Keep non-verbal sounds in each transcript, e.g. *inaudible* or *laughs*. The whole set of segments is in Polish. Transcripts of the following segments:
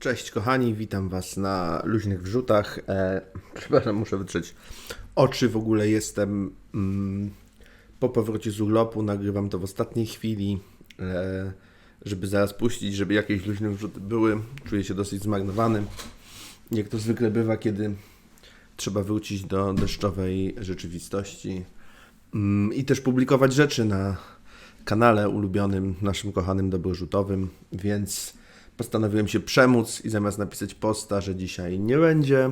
Cześć kochani, witam Was na luźnych wrzutach. E, przepraszam, muszę wytrzeć oczy. W ogóle jestem mm, po powrocie z urlopu, nagrywam to w ostatniej chwili, e, żeby zaraz puścić, żeby jakieś luźne wrzuty były. Czuję się dosyć zmarnowany, jak to zwykle bywa, kiedy trzeba wrócić do deszczowej rzeczywistości mm, i też publikować rzeczy na kanale ulubionym, naszym kochanym dobrorzutowym, więc postanowiłem się przemóc i zamiast napisać posta, że dzisiaj nie będzie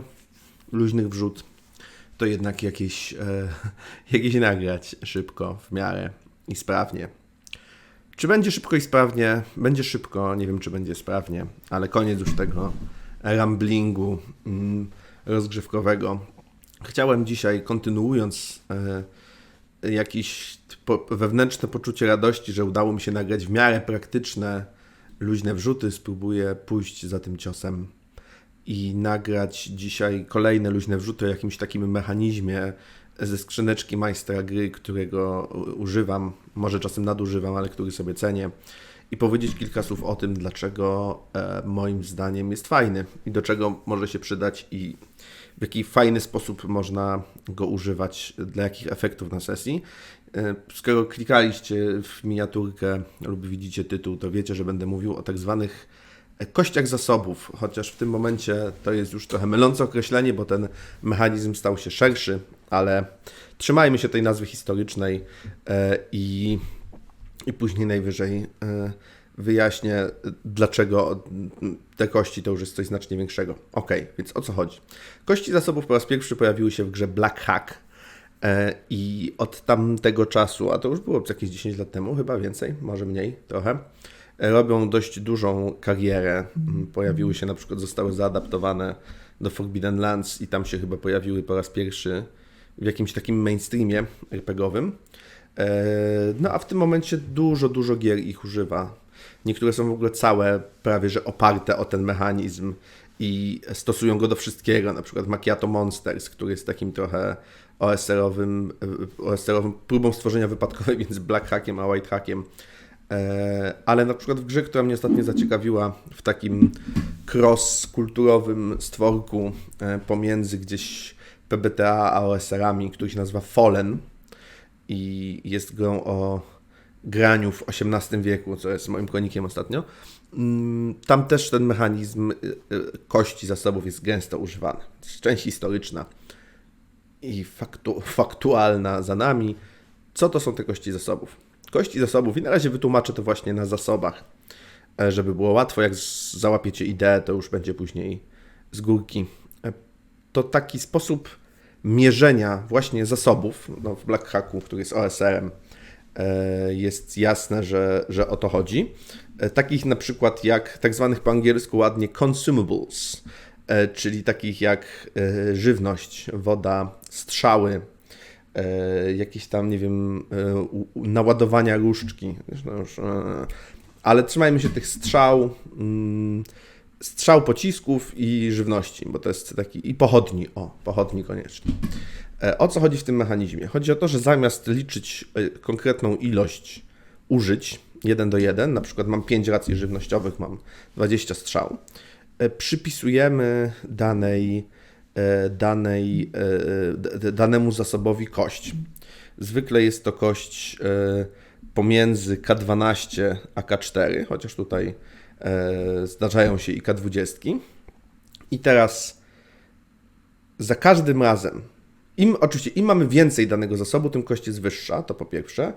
luźnych wrzut, to jednak jakieś, e, *laughs* jakieś nagrać szybko, w miarę i sprawnie. Czy będzie szybko i sprawnie? Będzie szybko, nie wiem czy będzie sprawnie, ale koniec już tego ramblingu mm, rozgrzewkowego. Chciałem dzisiaj, kontynuując e, jakieś po, wewnętrzne poczucie radości, że udało mi się nagrać w miarę praktyczne luźne wrzuty, spróbuję pójść za tym ciosem i nagrać dzisiaj kolejne luźne wrzuty o jakimś takim mechanizmie ze skrzyneczki majstra gry, którego używam, może czasem nadużywam, ale który sobie cenię i powiedzieć kilka słów o tym, dlaczego e, moim zdaniem jest fajny i do czego może się przydać i w jaki fajny sposób można go używać, dla jakich efektów na sesji. E, skoro klikaliście w miniaturkę lub widzicie tytuł, to wiecie, że będę mówił o tak zwanych kościach zasobów, chociaż w tym momencie to jest już trochę mylące określenie, bo ten mechanizm stał się szerszy, ale trzymajmy się tej nazwy historycznej e, i, i później najwyżej e, wyjaśnię, dlaczego te kości to już jest coś znacznie większego. Ok, więc o co chodzi? Kości zasobów po raz pierwszy pojawiły się w grze Black Hack e, i od tamtego czasu, a to już było jakieś 10 lat temu, chyba więcej, może mniej trochę, robią dość dużą karierę. Pojawiły się na przykład, zostały zaadaptowane do Forbidden Lands i tam się chyba pojawiły po raz pierwszy w jakimś takim mainstreamie RPGowym. E, no a w tym momencie dużo, dużo gier ich używa. Niektóre są w ogóle całe, prawie że oparte o ten mechanizm i stosują go do wszystkiego, na przykład Macchiato Monsters, który jest takim trochę OSR-owym, OSR-owym próbą stworzenia wypadkowej *laughs* między Black Hackiem a White Hackiem. E, ale na przykład w grze, która mnie ostatnio zaciekawiła, w takim cross-kulturowym stworku e, pomiędzy gdzieś PBTA a OSR-ami, który się nazywa Fallen i jest grą o graniu w XVIII wieku, co jest moim konikiem ostatnio. Mm, tam też ten mechanizm kości zasobów jest gęsto używany. Część historyczna i faktu, faktualna za nami. Co to są te kości zasobów? Kości zasobów, i na razie wytłumaczę to właśnie na zasobach, e, żeby było łatwo. Jak załapiecie ideę, to już będzie później z górki. E, to taki sposób mierzenia właśnie zasobów no, w Black Hacku, który jest OSR-em, e, jest jasne, że, że o to chodzi. Takich na przykład jak tak zwanych po angielsku ładnie consumables, czyli takich jak żywność, woda, strzały, E, jakieś tam, nie wiem, e, naładowania różdżki. No e, ale trzymajmy się tych strzał, mm, strzał pocisków i żywności, bo to jest taki, i pochodni, o, pochodni koniecznie. O co chodzi w tym mechanizmie? Chodzi o to, że zamiast liczyć konkretną ilość użyć, 1 do 1, na przykład mam 5 racji żywnościowych, mam 20 strzał, przypisujemy danej danej, e, danemu zasobowi kość. Zwykle jest to kość e, pomiędzy K12 a K4, chociaż tutaj zdarzają się i K20. I teraz za każdym razem, im oczywiście im mamy więcej danego zasobu, tym kość jest wyższa, to po pierwsze.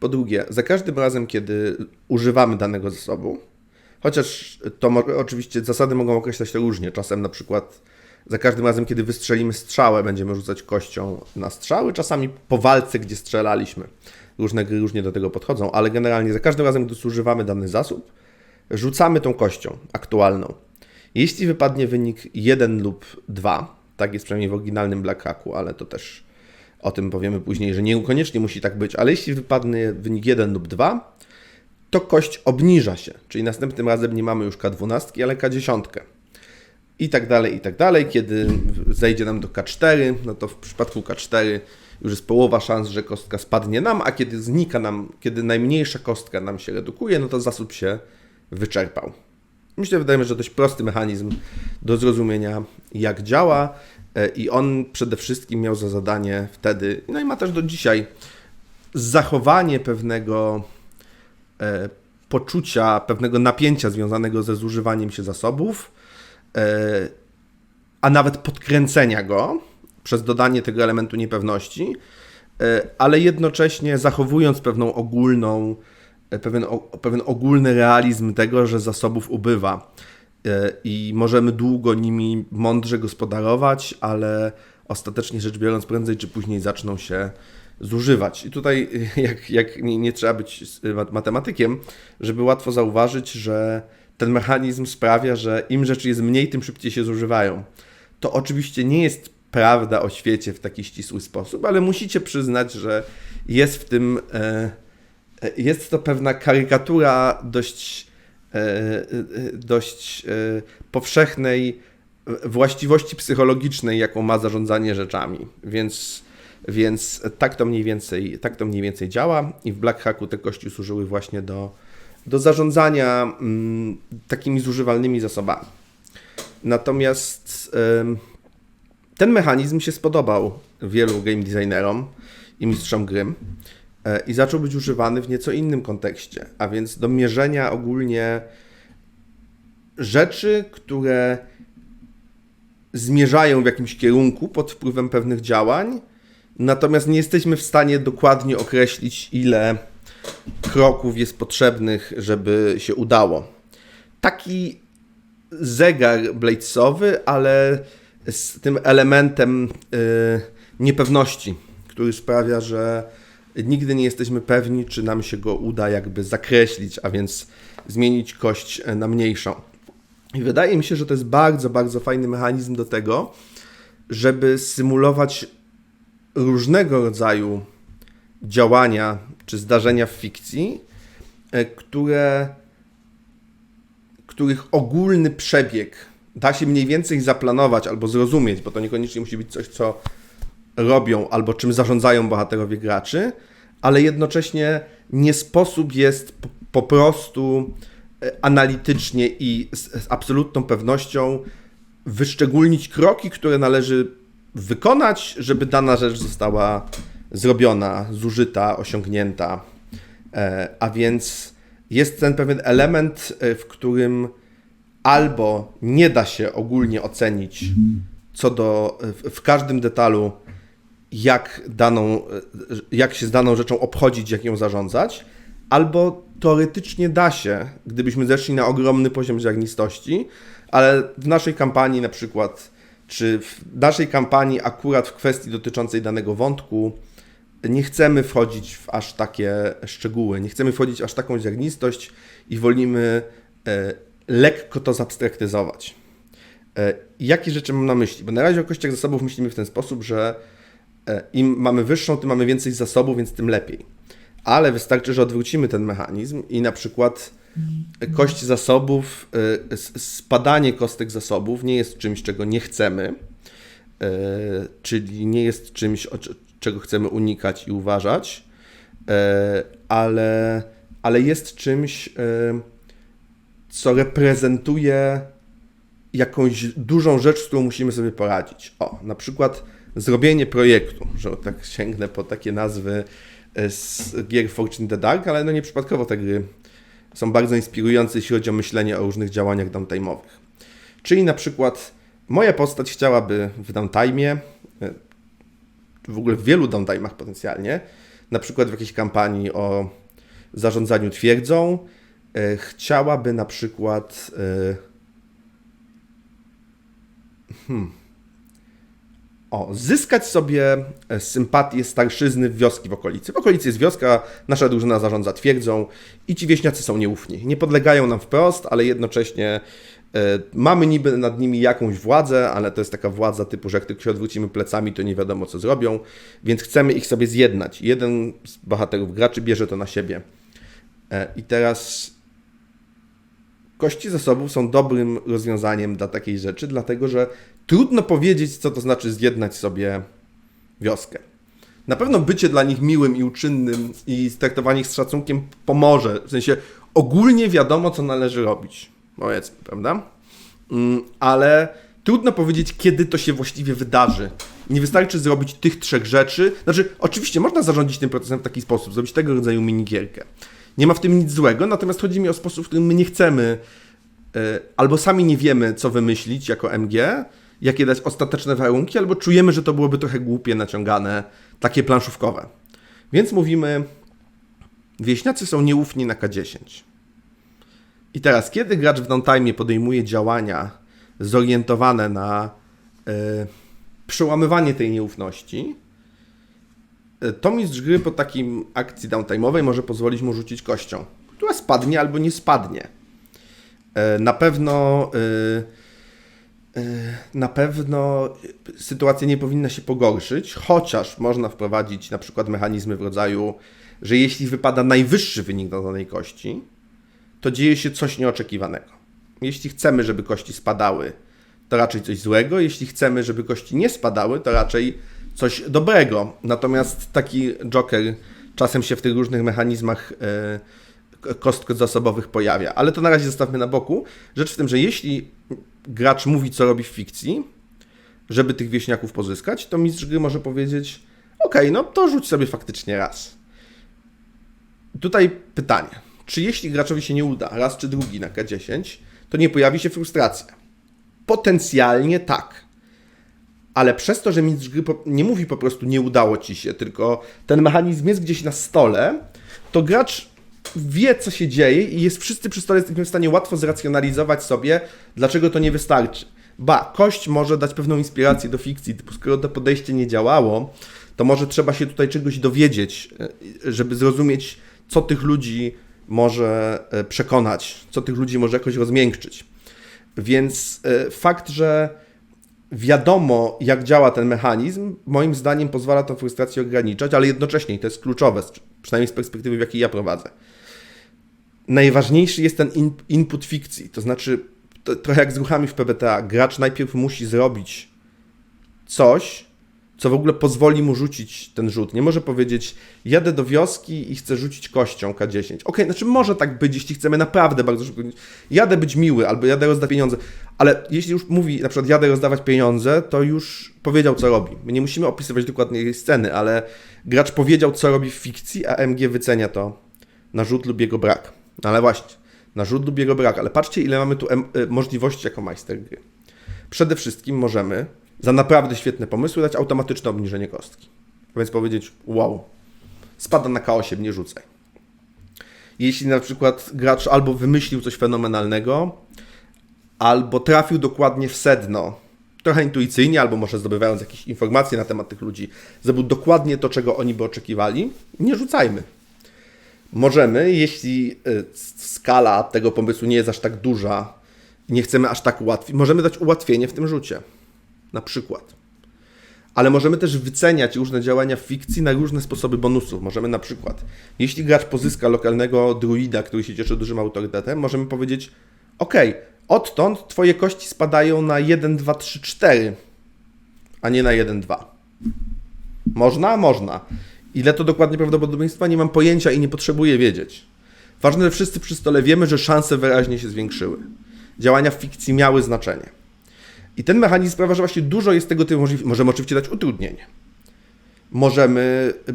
Po drugie, za każdym razem, kiedy używamy danego zasobu, chociaż to oczywiście zasady mogą określać to różnie, czasem na przykład za każdym razem, kiedy wystrzelimy strzałę, będziemy rzucać kością na strzały, czasami po walce, gdzie strzelaliśmy. Różne gry różnie do tego podchodzą, ale generalnie za każdym razem, gdy zużywamy dany zasób, rzucamy tą kością aktualną. Jeśli wypadnie wynik 1 lub 2, tak jest przynajmniej w oryginalnym Black Hacku, ale to też o tym powiemy później, że niekoniecznie musi tak być, ale jeśli wypadnie wynik 1 lub 2, to kość obniża się, czyli następnym razem nie mamy już K12, ale K10 i tak dalej, i tak dalej. Kiedy zejdzie nam do K4, no to w przypadku K4 już jest połowa szans, że kostka spadnie nam, a kiedy znika nam, kiedy najmniejsza kostka nam się redukuje, no to zasób się wyczerpał. myślę, wydaje mi się, że dość prosty mechanizm do zrozumienia, jak działa. E, I on przede wszystkim miał za zadanie wtedy, no i ma też do dzisiaj, zachowanie pewnego e, poczucia, pewnego napięcia związanego ze zużywaniem się zasobów, a nawet podkręcenia go przez dodanie tego elementu niepewności, e, ale jednocześnie zachowując pewną ogólną, e, pewien, pewien ogólny realizm tego, że zasobów ubywa e, i możemy długo nimi mądrze gospodarować, ale ostatecznie rzecz biorąc, prędzej czy później zaczną się zużywać. I tutaj, *laughs* jak, jak nie, nie trzeba być matematykiem, żeby łatwo zauważyć, że ten mechanizm sprawia, że im rzeczy jest mniej, tym szybciej się zużywają. To oczywiście nie jest prawda o świecie w taki ścisły sposób, ale musicie przyznać, że jest w tym, e, e, jest to pewna karykatura dość, e, dość powszechnej właściwości psychologicznej, jaką ma zarządzanie rzeczami. Więc, więc tak, to mniej więcej, tak to mniej więcej działa i w Black Hacku te kości służyły właśnie do, do zarządzania mm, takimi zużywalnymi zasobami. Natomiast ten mechanizm się spodobał wielu game designerom i mistrzom gry e, i zaczął być używany w nieco innym kontekście, a więc do mierzenia ogólnie rzeczy, które zmierzają w jakimś kierunku pod wpływem pewnych działań, natomiast nie jesteśmy w stanie dokładnie określić, ile kroków jest potrzebnych, żeby się udało. Taki zegar bladesowy, ale z tym elementem yy, niepewności, który sprawia, że nigdy nie jesteśmy pewni, czy nam się go uda jakby zakreślić, a więc zmienić kość na mniejszą. I wydaje mi się, że to jest bardzo, bardzo fajny mechanizm do tego, żeby symulować różnego rodzaju działania czy zdarzenia w fikcji, e, które, których ogólny przebieg da się mniej więcej zaplanować albo zrozumieć, bo to niekoniecznie musi być coś, co robią albo czym zarządzają bohaterowie graczy, ale jednocześnie nie sposób jest po, prostu e, analitycznie i z absolutną pewnością wyszczególnić kroki, które należy wykonać, żeby dana rzecz została zrobiona, zużyta, osiągnięta. E, a więc jest ten pewien element, e, w którym albo nie da się ogólnie ocenić co do w każdym detalu, jak, daną, jak się z daną rzeczą obchodzić, jak ją zarządzać, albo teoretycznie da się, gdybyśmy zeszli na ogromny poziom ziarnistości, ale w naszej kampanii na przykład, czy w naszej kampanii akurat w kwestii dotyczącej danego wątku, nie chcemy wchodzić w aż takie szczegóły, nie chcemy wchodzić w aż taką ziarnistość i wolimy e, lekko to zabstraktyzować. E, jakie rzeczy mam na myśli? Bo na razie o kościach zasobów myślimy w ten sposób, że e, im mamy wyższą, tym mamy więcej zasobów, więc tym lepiej. Ale wystarczy, że odwrócimy ten mechanizm i na przykład kość zasobów, spadanie kostek zasobów nie jest czymś, czego nie chcemy, czyli nie jest czymś, czego chcemy unikać i uważać, ale, ale jest czymś, co reprezentuje jakąś dużą rzecz, z którą musimy sobie poradzić. O, na przykład zrobienie projektu, że tak sięgnę po takie nazwy e, z gier Fortune the Dark, ale no nieprzypadkowo te gry są bardzo inspirujące, jeśli chodzi o myślenie o różnych działaniach downtime'owych. Czyli na przykład moja postać chciałaby w downtime, e, w ogóle w wielu downtime'ach potencjalnie, na przykład w jakiejś kampanii o zarządzaniu twierdzą, E, chciałaby na przykład. E, hmm, o, zyskać sobie e, sympatię starszyzny w wioski w okolicy. W okolicy jest wioska, nasza drużyna zarządza twierdzą i ci wieśniacy są nieufni. Nie podlegają nam wprost, ale jednocześnie mamy niby nad nimi jakąś władzę, ale to jest taka władza typu, że jak tylko się odwrócimy plecami, to nie wiadomo co zrobią, więc chcemy ich sobie zjednać. Jeden z bohaterów graczy bierze to na siebie. I teraz kości zasobów są dobrym rozwiązaniem dla takiej rzeczy, dlatego że trudno powiedzieć, co to znaczy zjednać sobie wioskę. Na pewno bycie dla nich miłym i uczynnym i traktowanie ich z szacunkiem pomoże. W sensie ogólnie wiadomo, co należy robić. Powiedzmy, prawda? Mm, ale trudno powiedzieć, kiedy to się właściwie wydarzy. Nie wystarczy zrobić tych trzech rzeczy. Znaczy, oczywiście można zarządzić tym procesem w taki sposób, zrobić tego rodzaju minigierkę. Nie ma w tym nic złego, natomiast chodzi mi o sposób, w którym my nie chcemy e, albo sami nie wiemy, co wymyślić jako MG, jakie dać ostateczne warunki, albo czujemy, że to byłoby trochę głupie, naciągane, takie planszówkowe. Więc mówimy, wieśniacy są nieufni na K10. I teraz, kiedy gracz w downtime podejmuje działania zorientowane na y, przełamywanie tej nieufności, y, to mistrz gry po takim akcji downtime'owej może pozwolić mu rzucić kością, która spadnie albo nie spadnie. Y, na pewno na pewno sytuacja nie powinna się pogorszyć, chociaż można wprowadzić na przykład mechanizmy w rodzaju, że jeśli wypada najwyższy wynik na danej kości, to dzieje się coś nieoczekiwanego. Jeśli chcemy, żeby kości spadały, to raczej coś złego. Jeśli chcemy, żeby kości nie spadały, to raczej coś dobrego. Natomiast taki joker czasem się w tych różnych mechanizmach e, kostko zasobowych pojawia. Ale to na razie zostawmy na boku. Rzecz w tym, że jeśli gracz mówi, co robi w fikcji, żeby tych wieśniaków pozyskać, to mistrz gry może powiedzieć: OK, no to rzuć sobie faktycznie raz. Tutaj pytanie czy jeśli graczowi się nie uda raz czy drugi na K10, to nie pojawi się frustracja? Potencjalnie tak. Ale przez to, że mistrz gry nie mówi po prostu nie udało ci się, tylko ten mechanizm jest gdzieś na stole, to gracz wie, co się dzieje i jest wszyscy przy stole w stanie łatwo zracjonalizować sobie, dlaczego to nie wystarczy. Ba, kość może dać pewną inspirację do fikcji, typu skoro to podejście nie działało, to może trzeba się tutaj czegoś dowiedzieć, e, żeby zrozumieć, co tych ludzi może e, przekonać, co tych ludzi może jakoś rozmiękczyć. Więc e, fakt, że wiadomo, jak działa ten mechanizm, moim zdaniem pozwala tę frustrację ograniczać, ale jednocześnie, to jest kluczowe, przynajmniej z perspektywy, w jakiej ja prowadzę, najważniejszy jest ten in, input fikcji, to znaczy to, trochę jak z ruchami w PBTA, gracz najpierw musi zrobić coś, co w ogóle pozwoli mu rzucić ten rzut. Nie może powiedzieć, jadę do wioski i chcę rzucić kością K10. Okej, okay, znaczy może tak być, jeśli chcemy naprawdę bardzo szybko. Jadę być miły, albo jadę rozdawać pieniądze, ale jeśli już mówi na przykład jadę rozdawać pieniądze, to już powiedział, co robi. My nie musimy opisywać dokładnie tej sceny, ale gracz powiedział, co robi w fikcji, a MG wycenia to na rzut lub jego brak. No ale właśnie, na rzut lub jego brak, ale patrzcie, ile mamy tu y, możliwości jako majster gry. Przede wszystkim możemy za naprawdę świetne pomysły dać automatyczne obniżenie kostki. Więc powiedzieć, wow, spada na K8, nie rzucaj. Jeśli na przykład gracz albo wymyślił coś fenomenalnego, albo trafił dokładnie w sedno, trochę intuicyjnie, albo może zdobywając jakieś informacje na temat tych ludzi, zrobił dokładnie to, czego oni by oczekiwali, nie rzucajmy. Możemy, jeśli y, skala tego pomysłu nie jest aż tak duża, nie chcemy aż tak ułatwić, możemy dać ułatwienie w tym rzucie na przykład. Ale możemy też wyceniać różne działania w fikcji na różne sposoby bonusów. Możemy na przykład, jeśli gracz pozyska lokalnego druida, który się cieszy dużym autorytetem, możemy powiedzieć: OK, odtąd twoje kości spadają na 1, 2, 3, 4, a nie na 1, 2. Można? Można. Ile to dokładnie prawdopodobieństwa? Nie mam pojęcia i nie potrzebuję wiedzieć. Ważne, że wszyscy przy stole wiemy, że szanse wyraźnie się zwiększyły. Działania w fikcji miały znaczenie. I ten mechanizm sprawia, że właśnie dużo jest tego typu. Możemy oczywiście dać utrudnienie. Możemy y,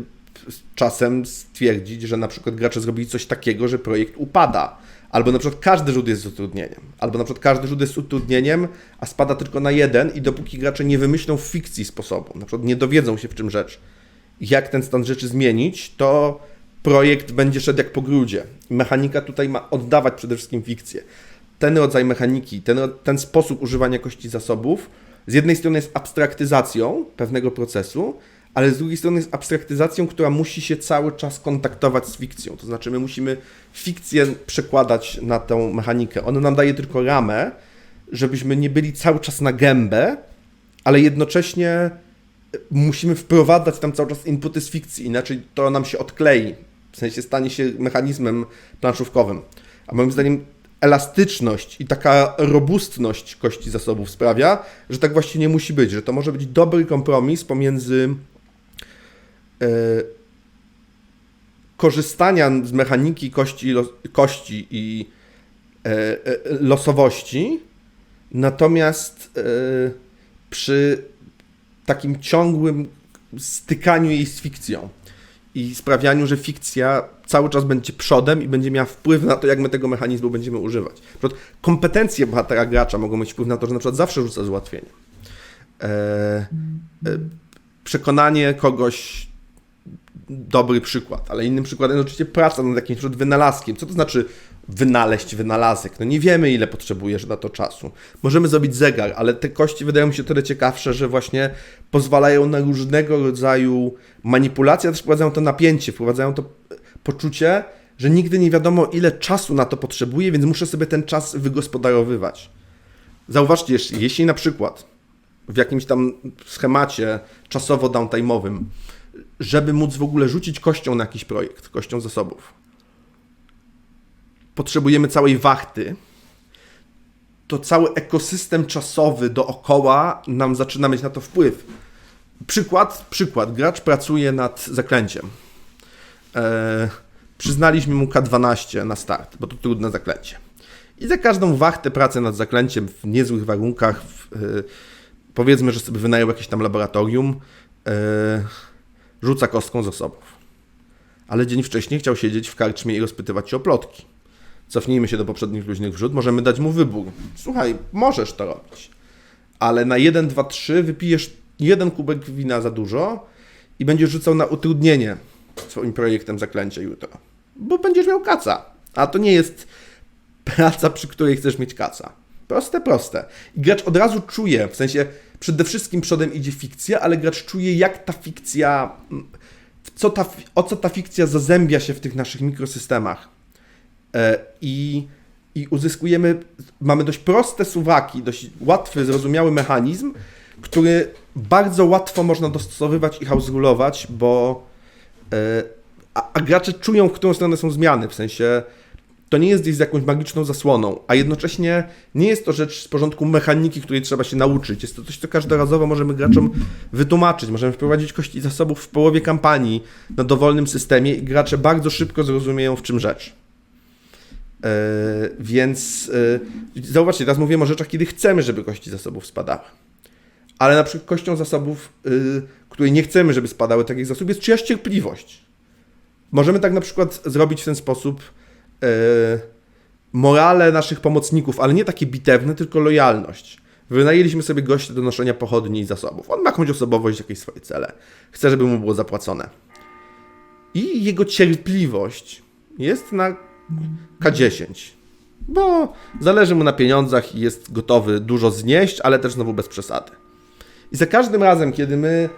czasem stwierdzić, że na przykład gracze zrobili coś takiego, że projekt upada. Albo na przykład każdy rzut jest z utrudnieniem. Albo na przykład każdy rzut jest z utrudnieniem, a spada tylko na jeden i dopóki gracze nie wymyślą fikcji sposobu, na przykład nie dowiedzą się w czym rzecz, jak ten stan rzeczy zmienić, to projekt będzie szedł jak po grudzie. Mechanika tutaj ma oddawać przede wszystkim fikcję ten rodzaj mechaniki, ten, ten sposób używania kości zasobów z jednej strony jest abstraktyzacją pewnego procesu, ale z drugiej strony jest abstraktyzacją, która musi się cały czas kontaktować z fikcją. To znaczy, my musimy fikcję przekładać na tę mechanikę. Ona nam daje tylko ramę, żebyśmy nie byli cały czas na gębę, ale jednocześnie e, musimy wprowadzać tam cały czas inputy z fikcji, inaczej to nam się odklei. W sensie stanie się mechanizmem planszówkowym. A moim zdaniem elastyczność i taka robustność kości zasobów sprawia, że tak właściwie nie musi być, że to może być dobry kompromis pomiędzy yy, korzystania z mechaniki kości, kości i e, e, losowości, natomiast przy takim ciągłym stykaniu jej z fikcją i sprawianiu, że fikcja cały czas będzie przodem i będzie miała wpływ na to, jak my tego mechanizmu będziemy używać. Na przykład kompetencje bohatera gracza mogą mieć wpływ na to, że na przykład zawsze rzuca z. E, e, przekonanie kogoś, dobry przykład, ale innym przykładem jest oczywiście praca nad jakimś wynalazkiem. Co to znaczy wynaleźć wynalazek? No nie wiemy, ile potrzebujesz na to czasu. Możemy zrobić zegar, ale te kości wydają mi się tyle ciekawsze, że właśnie pozwalają na różnego rodzaju manipulacje, też wprowadzają to napięcie, wprowadzają to poczucie, że nigdy nie wiadomo, ile czasu na to potrzebuję, więc muszę sobie ten czas wygospodarowywać. Zauważcie, jeśli na przykład w jakimś tam schemacie czasowo-downtime'owym, żeby móc w ogóle rzucić kością na jakiś projekt, kością zasobów, potrzebujemy całej wachty, to cały ekosystem czasowy dookoła nam zaczyna mieć na to wpływ. Przykład, przykład. Gracz pracuje nad zaklęciem. Eee, przyznaliśmy mu K12 na start, bo to trudne zaklęcie. I za każdą wachtę pracę nad zaklęciem w niezłych warunkach, w, e, powiedzmy, że sobie wynajął jakieś tam laboratorium, e, rzuca kostką zasobów. Ale dzień wcześniej chciał siedzieć w karczmie i rozpytywać się o plotki. Cofnijmy się do poprzednich luźnych wrzut, możemy dać mu wybór. Słuchaj, możesz to robić, ale na 1, 2, 3 wypijesz jeden kubek wina za dużo i będziesz rzucał na utrudnienie swoim projektem zaklęcia jutro. Bo będziesz miał kaca. A to nie jest praca, przy której chcesz mieć kaca. Proste, proste. I gracz od razu czuje, w sensie przede wszystkim przodem idzie fikcja, ale gracz czuje, jak ta fikcja, co ta, o co ta fikcja zazębia się w tych naszych mikrosystemach. E, I, I uzyskujemy, mamy dość proste suwaki, dość łatwy, zrozumiały mechanizm, który bardzo łatwo można dostosowywać i house rulować, bo a, a gracze czują, w którą stronę są zmiany, w sensie to nie jest gdzieś z jakąś magiczną zasłoną, a jednocześnie nie jest to rzecz z porządku mechaniki, której trzeba się nauczyć. Jest to coś, co każdorazowo możemy graczom wytłumaczyć. Możemy wprowadzić kości zasobów w połowie kampanii na dowolnym systemie i gracze bardzo szybko zrozumieją, w czym rzecz. Yy, więc yy, zauważcie, teraz mówimy o rzeczach, kiedy chcemy, żeby kości zasobów spadały. Ale na przykład kością zasobów, yy, której nie chcemy, żeby spadały, takich zasobów, jest czyjaś cierpliwość. Możemy tak na przykład zrobić w ten sposób, E, morale naszych pomocników, ale nie takie bitewne, tylko lojalność. Wynajęliśmy sobie gościa do noszenia pochodni i zasobów. On ma jakąś osobowość, jakieś swoje cele. Chce, żeby mu było zapłacone. I jego cierpliwość jest na K10. Bo zależy mu na pieniądzach i jest gotowy dużo znieść, ale też znowu bez przesady. I za każdym razem, kiedy my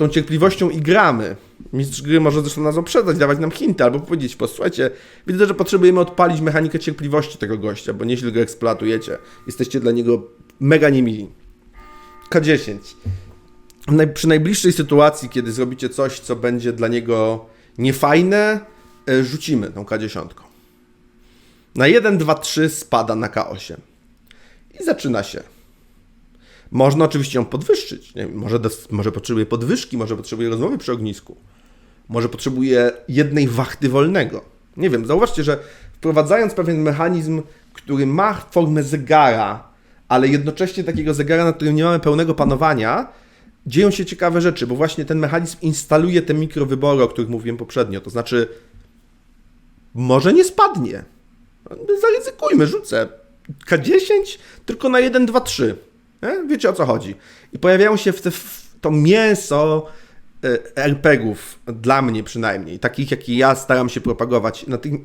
tą cierpliwością i gramy, Mistrz gry może zresztą nas oprzedzać, dawać nam hinty, albo powiedzieć, posłuchajcie, widzę, że potrzebujemy odpalić mechanikę cierpliwości tego gościa, bo nieźle go eksploatujecie. Jesteście dla niego mega niemili. K10. Przy najbliższej sytuacji, kiedy zrobicie coś, co będzie dla niego niefajne, e, rzucimy tą K10. Na 1, 2, 3 spada na K8. I zaczyna się. Można oczywiście ją podwyższyć. Może, może potrzebuje podwyżki, może potrzebuje rozmowy przy ognisku. Może potrzebuje jednej wachty wolnego. Nie wiem, zauważcie, że wprowadzając pewien mechanizm, który ma formę zegara, ale jednocześnie takiego zegara, nad którym nie mamy pełnego panowania, dzieją się ciekawe rzeczy, bo właśnie ten mechanizm instaluje te mikrowybory, o których mówiłem poprzednio. To znaczy, może nie spadnie. Zaryzykujmy, rzucę. K10 tylko na 1, 2, 3. Nie? Wiecie o co chodzi. I pojawiają się w, te, w to mięso e, RPGów, dla mnie przynajmniej, takich jakie ja staram się propagować, tym,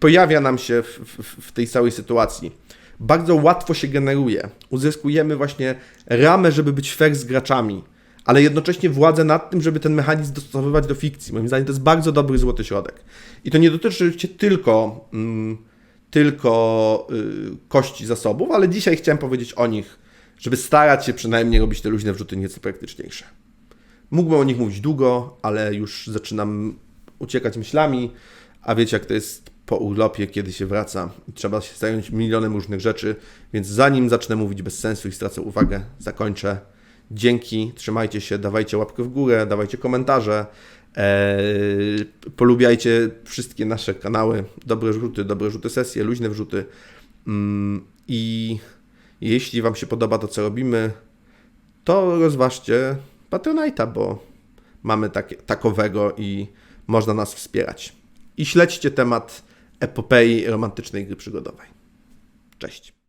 pojawia nam się w, w, w tej całej sytuacji. Bardzo łatwo się generuje. Uzyskujemy właśnie ramę, żeby być fair z graczami, ale jednocześnie władzę nad tym, żeby ten mechanizm dostosowywać do fikcji. Moim zdaniem to jest bardzo dobry złoty środek. I to nie dotyczy tylko, mm, tylko y, kości zasobów, ale dzisiaj chciałem powiedzieć o nich żeby starać się przynajmniej robić te luźne wrzuty nieco praktyczniejsze. Mógłbym o nich mówić długo, ale już zaczynam uciekać myślami, a wiecie jak to jest po urlopie, kiedy się wraca i trzeba się zająć milionem różnych rzeczy, więc zanim zacznę mówić bez sensu i stracę uwagę, zakończę. Dzięki, trzymajcie się, dawajcie łapkę w górę, dawajcie komentarze, e, polubiajcie wszystkie nasze kanały, dobre rzuty, dobre rzuty sesje, luźne wrzuty. Mm, I jeśli Wam się podoba to, co robimy, to rozważcie Patronite'a, bo mamy takie, takowego i można nas wspierać. I śledźcie temat epopei romantycznej gry przygodowej. Cześć.